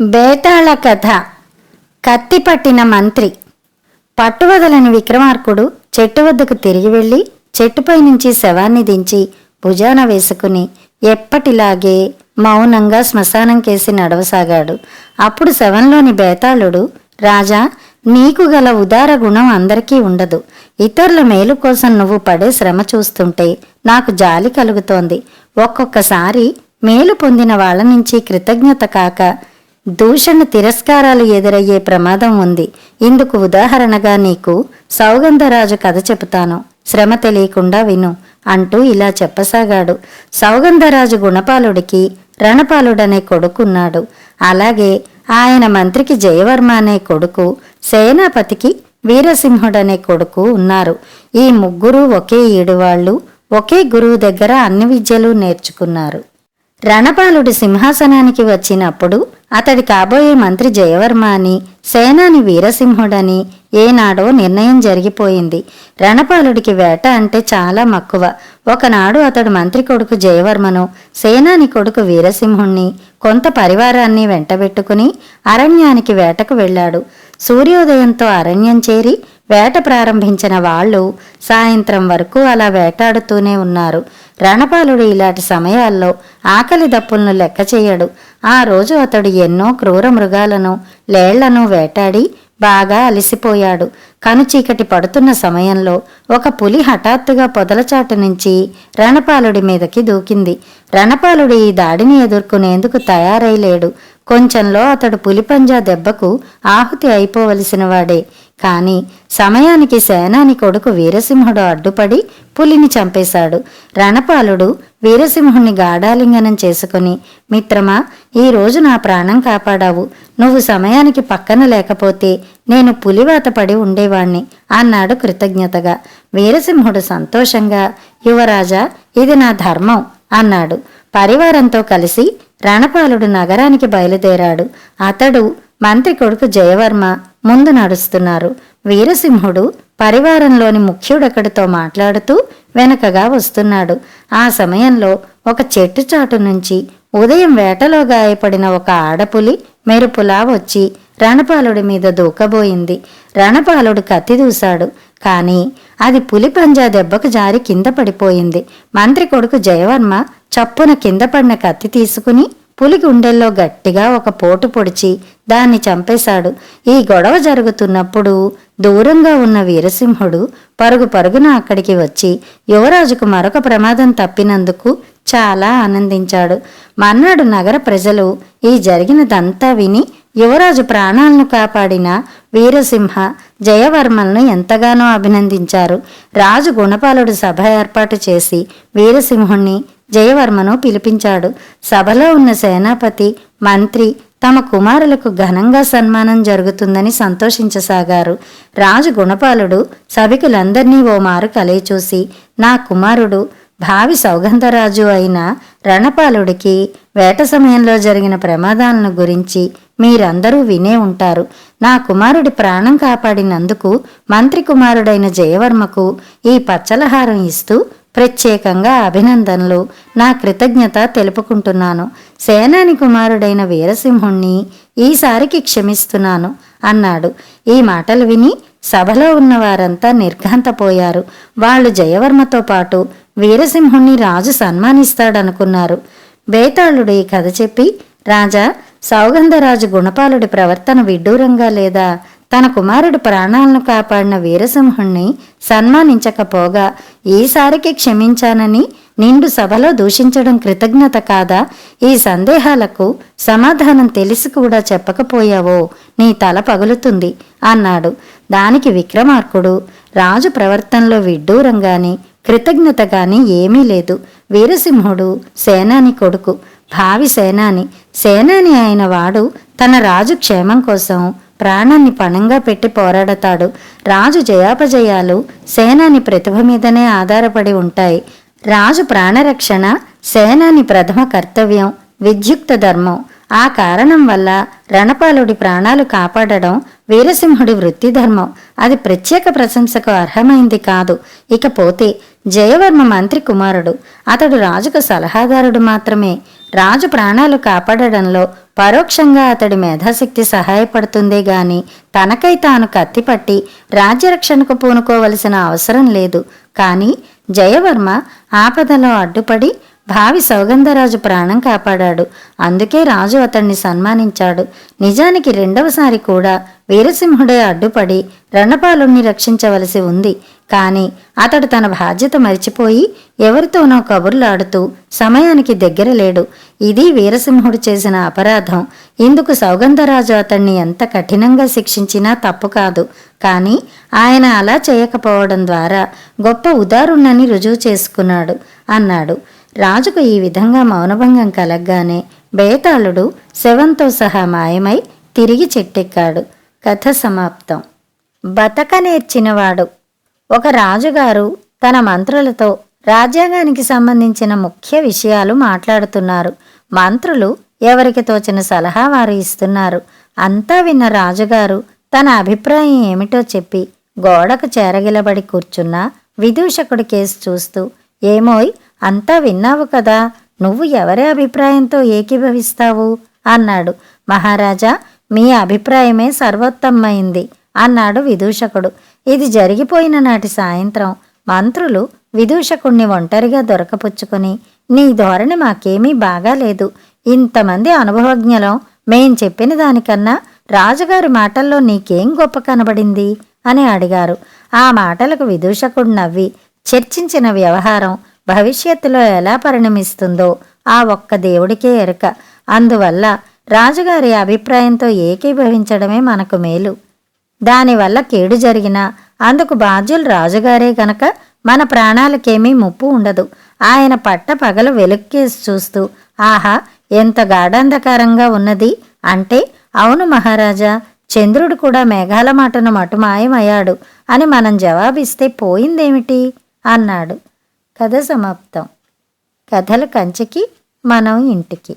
బేతాళ కథ. కత్తి పట్టిన మంత్రి. పట్టువదలని విక్రమార్కుడు చెట్టు వద్దకు తిరిగి వెళ్ళి చెట్టుపై నుంచి శవాన్ని దించి భుజాన వేసుకుని ఎప్పటిలాగే మౌనంగా శ్మశానం కేసి నడవసాగాడు. అప్పుడు శవంలోని బేతాళుడు రాజా నీకు గల ఉదార గుణం అందరికీ ఉండదు. ఇతరుల మేలు కోసం నువ్వు పడే శ్రమ చూస్తుంటే నాకు జాలి కలుగుతోంది. ఒక్కొక్కసారి మేలు పొందిన వాళ్ళ నుంచి కృతజ్ఞత కాక దూషణ తిరస్కారాలు ఎదురయ్యే ప్రమాదం ఉంది. ఇందుకు ఉదాహరణగా నీకు సౌగంధరాజు కథ చెబుతాను. శ్రమ తెలియకుండా విను అంటూ ఇలా చెప్పసాగాడు. సౌగంధరాజు గుణపాలుడికి రణపాలుడనే కొడుకున్నాడు. అలాగే ఆయన మంత్రికి జయవర్మ అనే కొడుకు సేనాపతికి వీరసింహుడనే కొడుకు ఉన్నారు. ఈ ముగ్గురు ఒకే ఏడువాళ్ళు ఒకే గురువు దగ్గర అన్ని విద్యలు నేర్చుకున్నారు. రణపాలుడి సింహాసనానికి వచ్చినప్పుడు అతడి కాబోయే మంత్రి జయవర్మ అని సేనాని వీరసింహుడని ఏనాడో నిర్ణయం జరిగిపోయింది. రణపాలుడికి వేట అంటే చాలా మక్కువ. ఒకనాడు అతడు మంత్రి కొడుకు జయవర్మను సేనాని కొడుకు వీరసింహుణ్ణి కొంత పరివారాన్ని వెంటబెట్టుకుని అరణ్యానికి వేటకు వెళ్ళాడు. సూర్యోదయంతో అరణ్యం చేరి వేట ప్రారంభించిన వాళ్ళు సాయంత్రం వరకు అలా వేటాడుతూనే ఉన్నారు. రణపాలుడు ఇలాంటి సమయాల్లో ఆకలి దప్పులను లెక్క చేయడు. ఆ రోజు అతడు ఎన్నో క్రూర మృగాలను లేళ్ళను వేటాడి బాగా అలసిపోయాడు. కనుచీకటి పడుతున్న సమయంలో ఒక పులి హఠాత్తుగా పొదలచాటు నుంచి రణపాలుడి మీదకి దూకింది. రణపాలుడు ఈ దాడిని ఎదుర్కొనేందుకు తయారైలేడు కొంచెంలో అతడు పులిపంజా దెబ్బకు ఆహుతి అయిపోవలసిన వాడే కాని సమయానికి సేనాని కొడుకు వీరసింహుడు అడ్డుపడి పులిని చంపేశాడు. రణపాలుడు వీరసింహుణ్ణి గాఢాలింగనం చేసుకుని మిత్రమా ఈరోజు నా ప్రాణం కాపాడావు. నువ్వు సమయానికి పక్కన లేకపోతే నేను పులివాత పడి ఉండేవాణ్ణి అన్నాడు కృతజ్ఞతగా. వీరసింహుడు సంతోషంగా యువరాజా ఇది నా ధర్మం అన్నాడు. పరివారంతో కలిసి రణపాలుడు నగరానికి బయలుదేరాడు. అతడు మంత్రి కొడుకు జయవర్మ ముందు నడుస్తున్నారు. వీరసింహుడు పరివారంలోని ముఖ్యుడొకడితో మాట్లాడుతూ వెనకగా వస్తున్నాడు. ఆ సమయంలో ఒక చెట్టు చాటు నుంచి ఉదయం వేటలో గాయపడిన ఒక ఆడపులి మెరుపులా వచ్చి రణపాలుడి మీద దూకబోయింది. రణపాలుడు కత్తి దూశాడు. కానీ అది పులి పంజా దెబ్బకు జారి కింద పడిపోయింది. మంత్రి కొడుకు జయవర్మ చప్పున కింద పడిన కత్తి తీసుకుని పులి గుండెల్లో గట్టిగా ఒక పోటు పొడిచి దాన్ని చంపేశాడు. ఈ గొడవ జరుగుతున్నప్పుడు దూరంగా ఉన్న వీరసింహుడు పరుగు పరుగున అక్కడికి వచ్చి యువరాజుకు మరొక ప్రమాదం తప్పినందుకు చాలా ఆనందించాడు. మర్నాడు నగర ప్రజలు ఈ జరిగినదంతా విని యువరాజు ప్రాణాలను కాపాడిన వీరసింహ జయవర్మలను ఎంతగానో అభినందించారు. రాజు గుణపాలుడు సభ ఏర్పాటు చేసి వీరసింహుణ్ణి జయవర్మను పిలిపించాడు. సభలో ఉన్న సేనాపతి మంత్రి తమ కుమారులకు ఘనంగా సన్మానం జరుగుతుందని సంతోషించసాగారు. రాజు గుణపాలుడు సభికులందర్నీ ఓ మారు కలయి చూసి నా కుమారుడు భావి సౌగంధరాజు అయిన రణపాలుడికి వేట సమయంలో జరిగిన ప్రమాదాలను గురించి మీరందరూ వినే ఉంటారు. నా కుమారుడి ప్రాణం కాపాడినందుకు మంత్రి కుమారుడైన జయవర్మకు ఈ పచ్చలహారం ఇస్తూ ప్రత్యేకంగా అభినందనలు. నా కృతజ్ఞత తెలుపుకుంటున్నాను. సేనాని కుమారుడైన వీరసింహుణ్ణి ఈసారికి క్షమిస్తున్నాను అన్నాడు. ఈ మాటలు విని సభలో ఉన్న వారంతా నిర్ఘాంతపోయారు. వాళ్ళు జయవర్మతో పాటు వీరసింహుణ్ణి రాజు సన్మానిస్తాడనుకున్నారు. బేతాళుడు ఈ కథ చెప్పి రాజా సౌగంధరాజు గుణపాలుడి ప్రవర్తన విడ్డూరంగా లేదా తన కుమారుడు ప్రాణాలను కాపాడిన వీరసింహుణ్ణి సన్మానించకపోగా ఈసారికి క్షమించానని నిండు సభలో దూషించడం కృతజ్ఞత కాదా? ఈ సందేహాలకు సమాధానం తెలిసి కూడా చెప్పకపోయావో నీ తల పగులుతుంది అన్నాడు. దానికి విక్రమార్కుడు రాజు ప్రవర్తనలో విడ్డూరంగాని కృతజ్ఞత గాని ఏమీ లేదు. వీరసింహుడు సేనాని కొడుకు భావి సేనాని. సేనాని అయిన వాడు తన రాజు క్షేమం కోసం ప్రాణాన్ని పణంగా పెట్టి పోరాడతాడు. రాజు జయాపజయాలు సేనాని ప్రతిభ మీదనే ఆధారపడి ఉంటాయి. రాజు ప్రాణరక్షణ సేనాని ప్రథమ కర్తవ్యం విద్యుక్త ధర్మం. ఆ కారణం వల్ల రణపాలుడి ప్రాణాలు కాపాడడం వీరసింహుడి వృత్తి ధర్మం. అది ప్రత్యేక ప్రశంసకు అర్హమైంది కాదు. ఇకపోతే జయవర్మ మంత్రి కుమారుడు. అతడు రాజుకు సలహాదారుడు మాత్రమే. రాజు ప్రాణాలు కాపాడడంలో పరోక్షంగా అతడి మేధాశక్తి సహాయపడుతుందే గాని తనకై తాను కత్తిపట్టి రాజ్యరక్షణకు పూనుకోవలసిన అవసరం లేదు. కానీ జయవర్మ ఆపదలో అడ్డుపడి భావి సౌగంధరాజు ప్రాణం కాపాడాడు. అందుకే రాజు అతన్ని సన్మానించాడు. నిజానికి రెండవసారి కూడా వీరసింహుడే అడ్డుపడి రణపాలుణ్ణి రక్షించవలసి ఉంది. కాని అతడు తన బాధ్యత మరిచిపోయి ఎవరితోనో కబుర్లాడుతూ సమయానికి దగ్గర లేడు. ఇది వీరసింహుడు చేసిన అపరాధం. ఇందుకు సౌగంధరాజు అతన్ని ఎంత కఠినంగా శిక్షించినా తప్పు కాదు. కానీ ఆయన అలా చేయకపోవడం ద్వారా గొప్ప ఉదారుణ్ణని రుజువు చేసుకున్నాడు అన్నాడు. రాజుకు ఈ విధంగా మౌనభంగం కలగ్గానే బేతాళుడు శవంతో సహా మాయమై తిరిగి చెట్టెక్కాడు. కథ సమాప్తం. బతక నేర్చినవాడు. ఒక రాజుగారు తన మంత్రులతో రాజ్యాంగానికి సంబంధించిన ముఖ్య విషయాలు మాట్లాడుతున్నారు. మంత్రులు ఎవరికి తోచిన సలహా వారు ఇస్తున్నారు. అంతా విన్న రాజుగారు తన అభిప్రాయం ఏమిటో చెప్పి గోడకు చేరగిలబడి కూర్చున్న విదూషకుడి కేసు చూస్తూ ఏమోయ్ అంతా విన్నావు కదా నువ్వు ఎవరి అభిప్రాయంతో ఏకీభవిస్తావు? అన్నాడు. మహారాజా మీ అభిప్రాయమే సర్వోత్తమైంది అన్నాడు విదూషకుడు. ఇది జరిగిపోయిన నాటి సాయంత్రం. మంత్రులు విదూషకుణ్ణి ఒంటరిగా దొరకపుచ్చుకొని నీ ధోరణి మాకేమీ బాగాలేదు. ఇంతమంది అనుభవజ్ఞలం మేం చెప్పిన దానికన్నా రాజుగారి మాటల్లో నీకేం గొప్ప కనబడింది? అని అడిగారు. ఆ మాటలకు విదూషకుడు నవ్వి చర్చించిన వ్యవహారం భవిష్యత్తులో ఎలా పరిణమిస్తుందో ఆ ఒక్క దేవుడికే ఎరుక. అందువల్ల రాజుగారి అభిప్రాయంతో ఏకీభవించడమే మనకు మేలు. దానివల్ల కేడు జరిగినా అందుకు బాధ్యులు రాజుగారే గనక మన ప్రాణాలకేమీ ముప్పు ఉండదు. ఆయన పట్ట పగలు వెలుక్కేసి చూస్తూ ఆహా ఎంత గాఢాంధకారంగా ఉన్నది. అంటే అవును మహారాజా చంద్రుడు కూడా మేఘాల మాటను మటుమాయమయ్యాడు అని మనం జవాబిస్తే పోయిందేమిటి? అన్నాడు. కథ సమాప్తం. కథలు కంచికి మనం ఇంటికి.